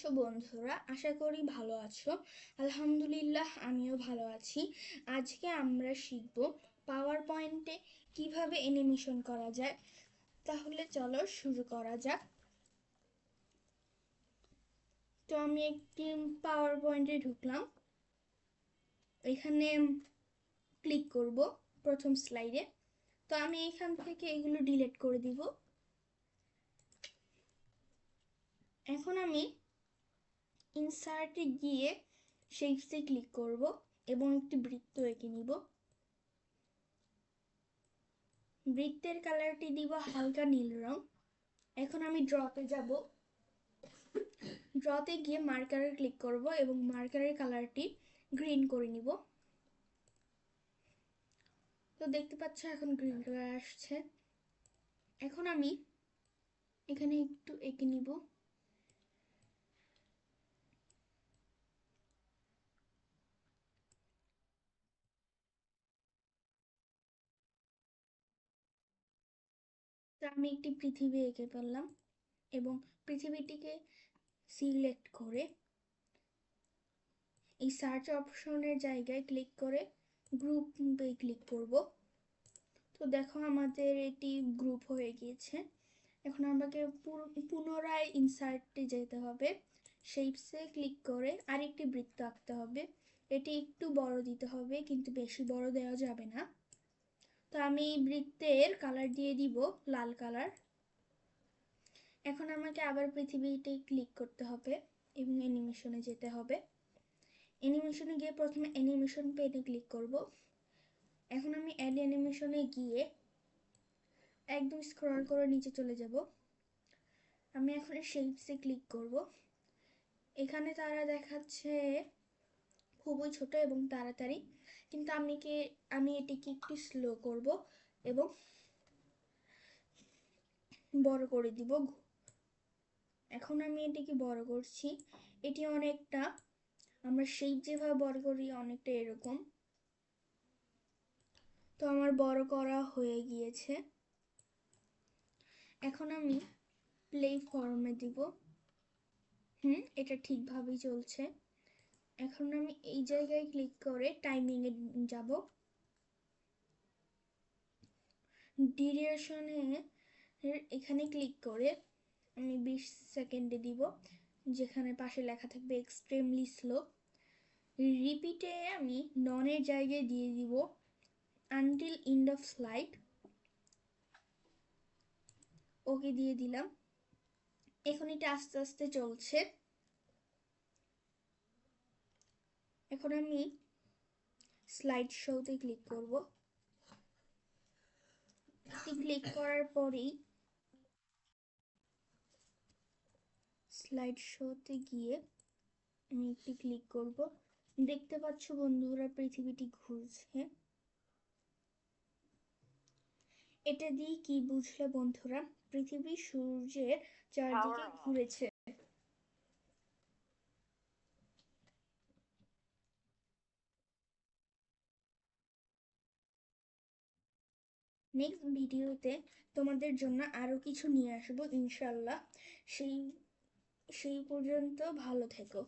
আছো বন্ধুরা? আশা করি ভালো আছো। আলহামদুলিল্লাহ, আমিও ভালো আছি। আজকে আমরা শিখব পাওয়ার পয়েন্টে কীভাবে অ্যানিমেশন করা যায়। তাহলে চলো শুরু করা যাক। তো আমি একটি পাওয়ার পয়েন্টে ঢুকলাম। এখানে ক্লিক করব প্রথম স্লাইডে তো আমি এখান থেকে এগুলো ডিলিট করে দিব। এখন আমি ইনসার্টে গিয়ে শেপসে ক্লিক করব এবং একটি বৃত্ত এঁকে নিব। বৃত্তের কালারটি দিব হালকা নীল রং। এখন আমি ড্রতে যাব। ড্রতে গিয়ে মার্কারে ক্লিক করব এবং মার্কারের কালারটি গ্রিন করে নিব। তো দেখতে পাচ্ছ এখন গ্রিন কালার আসছে। এখন আমি এখানে একটু এঁকে নিব। আমি একটি পৃথিবী এঁকে ফেললাম এবং পৃথিবীটিকে সিলেক্ট করে এই সার্চ অপশনের জায়গায় ক্লিক করে গ্রুপে ক্লিক করব। তো দেখো আমাদের এটি গ্রুপ হয়ে গিয়েছে। এখন আমাকে পুনরায় ইনসার্টে যেতে হবে। শেপসে ক্লিক করে আরেকটি বৃত্ত আঁকতে হবে। এটি একটু বড় দিতে হবে কিন্তু বেশি বড় দেওয়া যাবে না। তো আমি বৃত্তের কালার দিয়ে দিব, লাল কালার এখন আমাকে আবার পৃথিবীতে ক্লিক করতে হবে এবং অ্যানিমেশনে যেতে হবে। অ্যানিমেশনে গিয়ে প্রথমে অ্যানিমেশন পেনে ক্লিক করব। এখন আমি অ্যাড অ্যানিমেশনে গিয়ে একদম স্ক্রল করে নিচে চলে যাব। আমি এখন শেপসে ক্লিক করব। এখানে তারা দেখাচ্ছে খুবই ছোট এবং তাড়াতাড়ি। কিন্তু আমি কি, আমি এটিকে একটু স্লো করব এবং বড় করে দিব এখন আমি এটিকে বড় করছি। এটি অনেকটা, আমরা শেপ যেভাবে বড় করি অনেকটা এরকম। তো আমার বড় করা হয়ে গিয়েছে। এখন আমি প্লে ফর্মে দিব। হুম, এটা ঠিকভাবেই চলছে। এখন আমি এই জায়গায় ক্লিক করে টাইমিংয়ে যাব। ডিউরেশনে এখানে ক্লিক করে আমি বিশ সেকেন্ডে দিব, যেখানে পাশে লেখা থাকবে এক্সট্রিমলি স্লো রিপিটে আমি ননের জায়গায় দিয়ে দিব until end of slide okay দিয়ে দিলাম। এখন এটা আস্তে আস্তে চলছে। এখন আমি স্লাইড শোতে ক্লিক করব। ক্লিক করার পরেই স্লাইড শোতে গিয়ে আমি একটি ক্লিক করব। দেখতে পাচ্ছ বন্ধুরা পৃথিবীটি ঘুরছে। এটা দিয়ে কি বুঝলে বন্ধুরা? পৃথিবী সূর্যের চারদিকে ঘুরেছে। নেক্সট ভিডিওতে তোমাদের জন্য আরও কিছু নিয়ে আসব ইনশাল্লাহ সেই সেই পর্যন্ত ভালো থেকো।